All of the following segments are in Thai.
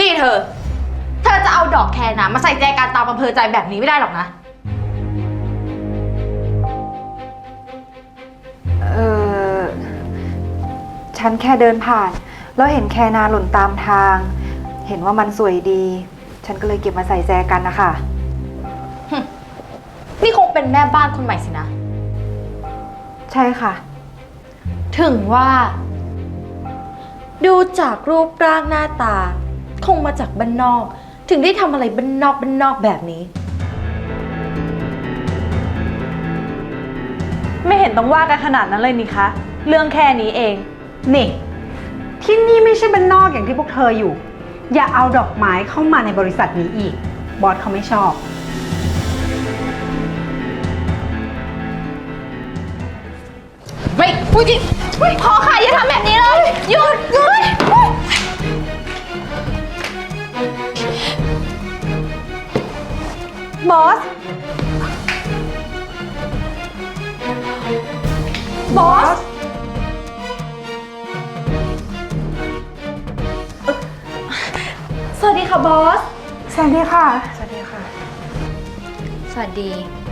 นี่เธอ เธอจะเอาดอกแคร์นะมาใส่แจกันตามอำเภอใจแบบนี้ไม่ได้หรอกนะ เออฉันแค่เดินผ่าน แล้วเห็นแคนาหล่นตามทาง เห็นว่ามันสวยดี ฉันก็เลยเก็บมาใส่แจกันนะคะนี่คงเป็นแม่บ้านคนใหม่สินะ ใช่ค่ะ ถึงว่า ดูจากรูปร่างหน้าตา คงมาจากบ้านนอก ถึงได้ทำอะไรบ้านนอกบ้านนอกแบบนี้ ไม่เห็นต้องว่ากันขนาดนั้นเลยนี่คะ เรื่องแค่นี้เอง นี่ ที่นี่ไม่ใช่บ้านนอกอย่างที่พวกเธออยู่ อย่าเอาดอกไม้เข้ามาในบริษัทนี้อีก บอสเขาไม่ชอบ เฮ้ยผู้หญิง พอค่ะอย่าทำแบบนี้เลย หยุดหยุดเฮ้ยบอส บอส สวัสดีค่ะบอส สวัสดีค่ะ สวัสดีค่ะ สวัสดี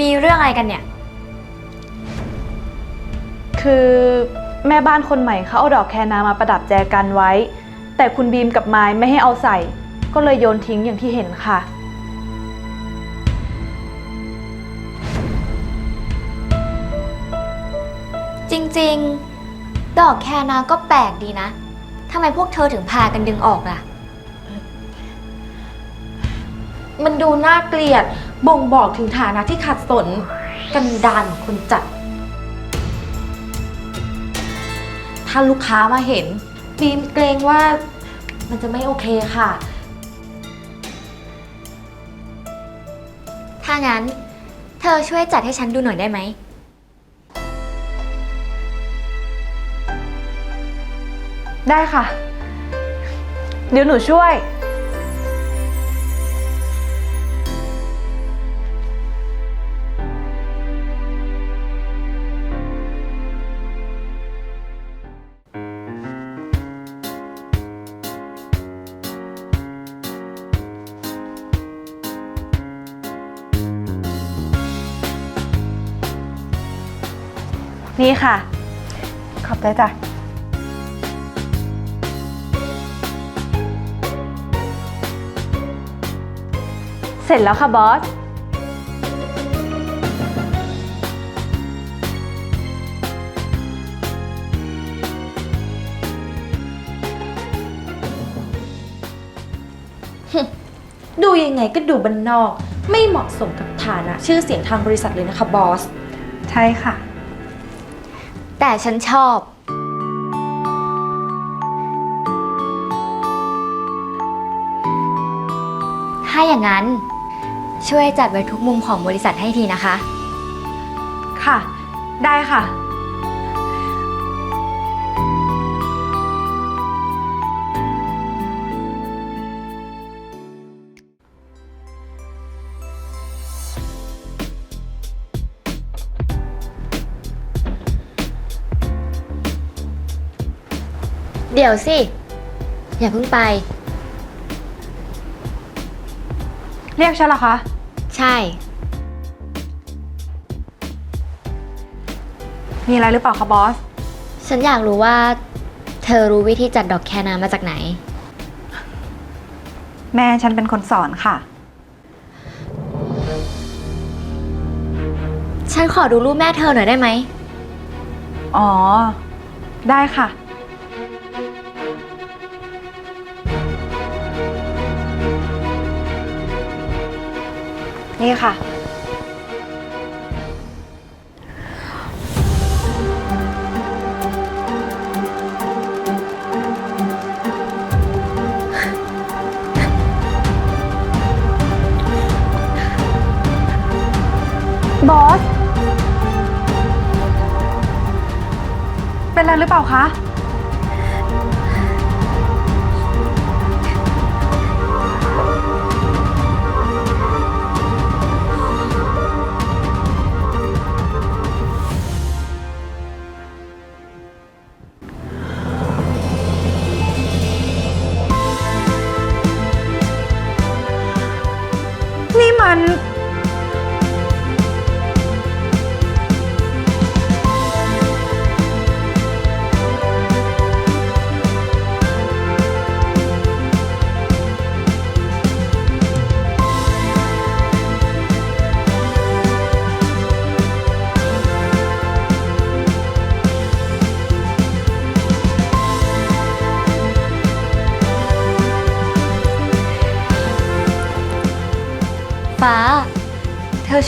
มีเรื่องอะไรกันเนี่ย คือแม่บ้านคนใหม่เขาเอาดอกแคนามาประดับแจกันไว้ แต่คุณบีมกับไม้ไม่ให้เอาใส่ ก็เลยโยนทิ้งอย่างที่เห็นค่ะ จริงๆ ดอกแคนาก็แปลกดีนะทำไมพวกเธอถึงพากันดึงออกล่ะ มันดูน่าเกลียด บ่งบอกถึงฐานะที่ขัดสน กันดานของคนจัด ถ้าลูกค้ามาเห็นบีมเกรงว่ามันจะไม่โอเคค่ะ ถ้างั้น เธอช่วยจัดให้ฉันดูหน่อยได้ไหม ได้ค่ะ เดี๋ยวหนูช่วย นี่ค่ะ ขอบใจจ้ะ เสร็จแล้วค่ะบอส ดูยังไงก็ดูบันนอก ไม่เหมาะสมกับฐานะ ชื่อเสียงทางบริษัทเลยนะคะบอส ใช่ค่ะ แต่ฉันชอบ ถ้าอย่างนั้น ช่วยจัดไว้ทุกมุมของบริษัทให้ทีนะคะ ค่ะ ได้ค่ะ เดี๋ยวสิ อย่าเพิ่งไป เรียกฉันเหรอคะ ใช่ มีอะไรหรือเปล่าคะบอส ฉันอยากรู้ว่า เธอรู้วิธีจัดดอกแคนามาจากไหน แม่ฉันเป็นคนสอนค่ะ ฉันขอดูรูปแม่เธอหน่อยได้ไหม อ๋อ ได้ค่ะ นี่ค่ะ บอส เป็นอะไรหรือเปล่าคะ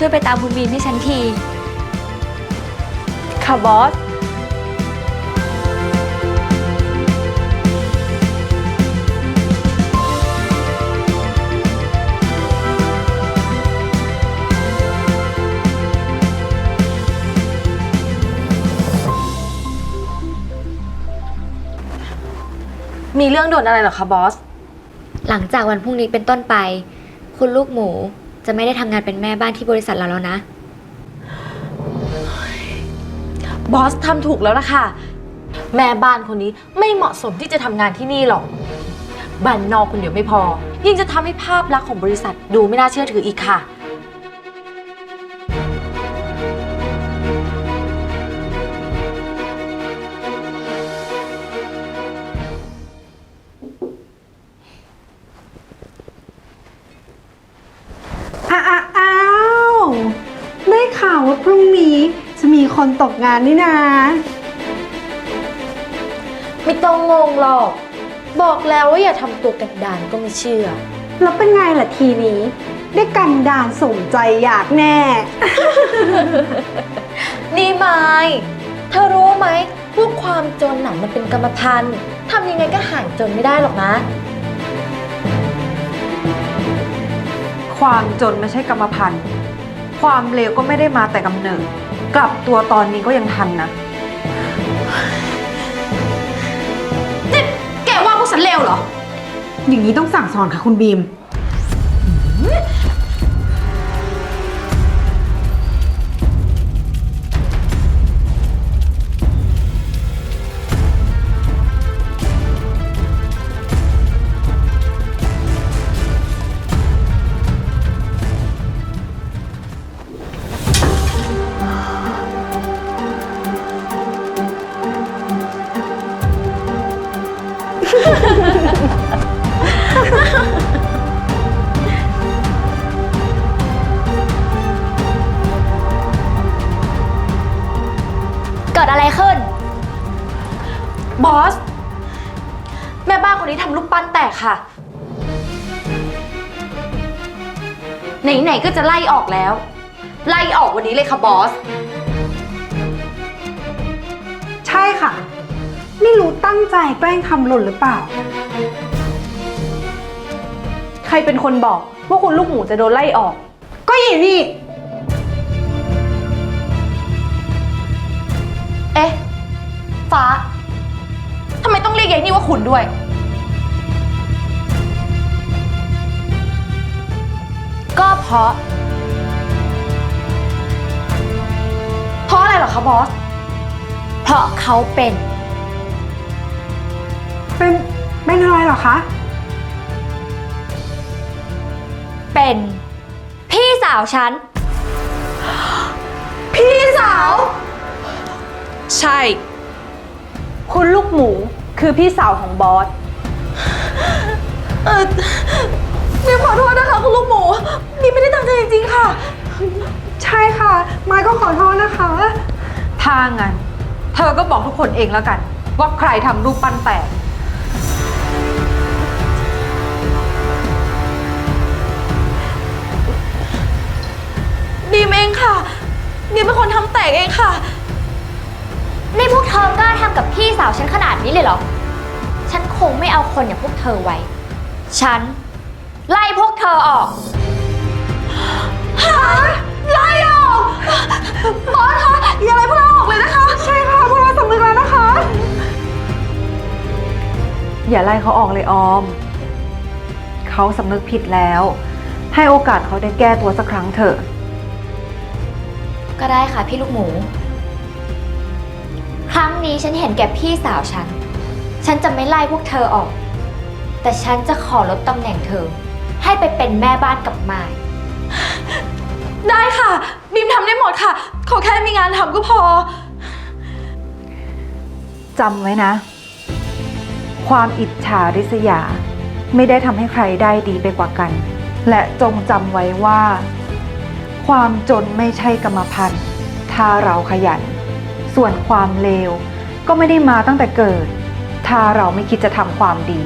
ช่วยไปตามคุณบีมให้ฉันที ค่ะบอส มีเรื่องด่วนอะไรเหรอคะบอส หลังจากวันพรุ่งนี้เป็นต้นไป คุณลูกหมู จะไม่ได้ทำงานเป็นแม่บ้านที่บริษัทเราแล้วนะ บอสทำถูกแล้วล่ะค่ะ แม่บ้านคนนี้ไม่เหมาะสมที่จะทำงานที่นี่หรอกบ้านนอกคนเดียวไม่พอ ยิ่งจะทำให้ภาพลักษณ์ของบริษัทดูไม่น่าเชื่อถืออีกค่ะ กงานนี่นา ไม่ต้องงงหรอก บอกแล้วว่าอย่าทำตัวกันดานก็ไม่เชื่อ แล้วเป็นไงล่ะทีนี้ ได้กันดานสมใจอยากแน่ นี่ไม้เธอรู้ไหมว่าความจนหนังมันเป็นกรรมพันธุ์ทำยังไงก็หายจนไม่ได้หรอกนะ ความจนไม่ใช่กรรมพันธุ์ ความเลวก็ไม่ได้มาแต่กำเนิด กลับตัวตอนนี้ก็ยังทันนะแกว่าพวกฉันเลวเหรอ อย่างนี้ต้องสั่งสอนค่ะคุณบีม บอส แม่บ้านคนนี้ทำลูกปั้นแตกค่ะ ไหนๆก็จะไล่ออกแล้ว ไล่ออกวันนี้เลยค่ะบอส ใช่ค่ะ ไม่รู้ตั้งใจแกล้งทำหล่นหรือเปล่า ใครเป็นคนบอกว่าคุณลูกหมูจะโดนไล่ออก ก็อย่างนี้เอ๊ะ ฟ้าทำไมต้องเรียกยายนี่ว่าคุณด้วย ก็เพราะ เพราะอะไรเหรอคะบอส เพราะเขาเป็น เป็นเป็นอะไรเหรอคะ เป็น พี่สาวฉัน พี่สาว ใช่ คุณลูกหมู คือพี่สาวของบอส เออบีมขอโทษนะคะ คุณลูกหมูบีมไม่ได้ตั้งใจจริงๆค่ะ ใช่ค่ะ ไม้ก็ขอโทษนะคะ ถ้างั้น เธอก็บอกทุกคนเองแล้วกัน ว่าใครทำรูปปั้นแตก บีมเองค่ะบีมเป็นคนทำแตกเองค่ะ นี่พวกเธอกล้าทำกับพี่สาวฉันขนาดนี้เลยเหรอ ฉันคงไม่เอาคนอย่างพวกเธอไว้ ฉัน ไล่พวกเธอออกไล่ออกบอสคะอย่าไล่พวกเราออกเลยนะคะ ใช่ค่ะพวกเราสำนึกแล้วนะคะ อย่าไล่เขาออกเลยออม เขาสำนึกผิดแล้ว ให้โอกาสเขาได้แก้ตัวสักครั้งเถอะ ก็ได้ค่ะพี่ลูกหมูค รั้งนี้ฉันเห็นแก่พี่สาวฉัน ฉันจะไม่ไล่พวกเธอออก แต่ฉันจะขอลดตำแหน่งเธอ ให้ไปเป็นแม่บ้านกับมาย ได้ค่ะ บีมทำได้หมดค่ะ ขอแค่มีงานทำก็พอ จำไว้นะ ความอิจฉาริษยา ไม่ได้ทำให้ใครได้ดีไปกว่ากัน และจงจำไว้ว่า ความจนไม่ใช่กรรมพันธุ์ ถ้าเราขยัน ส่วนความเลว ก็ไม่ได้มาตั้งแต่เกิด ถ้าเราไม่คิดจะทำความดี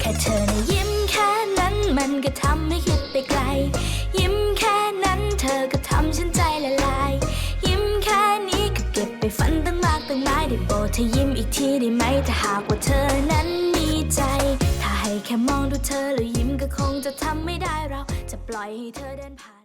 แค่เธอนะยิ้ม ทำไม่ได้เราจะปล่อยให้เธอเดินผ่าน